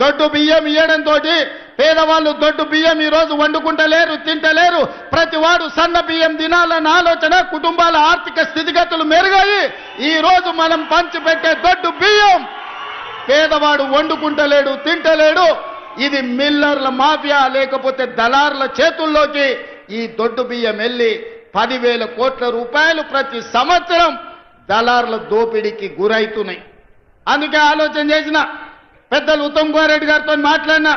దొడ్డు బియ్యం ఇయ్యడంతో పేదవాళ్ళు దొడ్డు బియ్యం ఈరోజు వండుకుంటలేరు తింటలేరు. ప్రతి వాడు సన్న బియ్యం తినాలన్న ఆలోచన కుటుంబాల ఆర్థిక స్థితిగతులు మెరుగాయి ఈరోజు మనం పంచిపెట్టే దొడ్డు బియ్యం. పేదవాడు వండుకుంటలేడు తింటలేడు. ఇది మిల్లర్ల మాఫియా లేకపోతే దళారుల చేతుల్లోకి ఈ దొడ్డు బియ్యం వెళ్ళి పదివేల కోట్ల రూపాయలు ప్రతి సంవత్సరం దళారుల దోపిడీకి గురవుతున్నాయి అందుకే ఆలోచన చేసిన పెద్దలు ఉత్తమ్ కుమార్ రెడ్డి గారితో మాట్లాడిన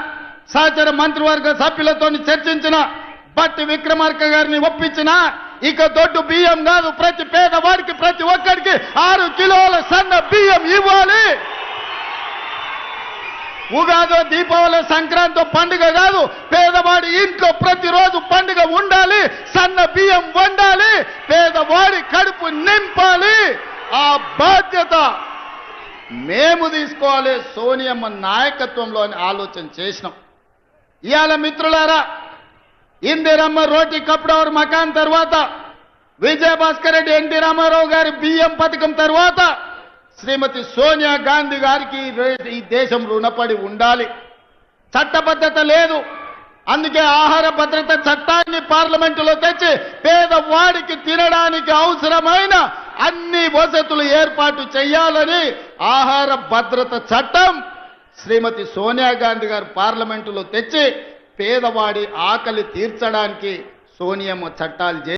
సహచర మంత్రివర్గ సభ్యులతో చర్చించిన బట్టి విక్రమార్క గారిని ఒప్పించిన ఇక దొడ్డు బియ్యం కాదు ప్రతి పేదవాడికి ప్రతి ఒక్కడికి ఆరు కిలోల సన్న బియ్యం ఇవ్వాలి. ఉగాదో దీపావళి సంక్రాంతి పండుగ కాదు పేదవాడి ఇంట్లో ప్రతిరోజు పండుగ ఉండాలి సన్న బియ్యం వండాలి పేదవాడి కడుపు నింపాలి. ఆ బాధ్యత మేము తీసుకోవాలి సోనియమ్మ నాయకత్వంలో అని ఆలోచన చేసినాం. ఇవాళ మిత్రులారా ఇందిరమ్మ రోటి కప్డవర్ మకాన్ తర్వాత విజయభాస్కర్ రెడ్డి ఎన్టీ రామారావు గారి బియ్యం పథకం తర్వాత శ్రీమతి సోనియా గాంధీ గారికి ఈ ఈ దేశం రుణపడి ఉండాలి. చట్టబద్ధత లేదు. అందుకే ఆహార భద్రత చట్టాన్ని పార్లమెంటులో తెచ్చి పేదవాడికి తినడానికి అవసరమైన అన్ని వసతులు ఏర్పాటు చేయాలని ఆహార భద్రత చట్టం శ్రీమతి సోనియా గాంధీ గారు పార్లమెంటులో తెచ్చి పేదవాడి ఆకలి తీర్చడానికి సోనియమ్మ చట్టాలు చేసి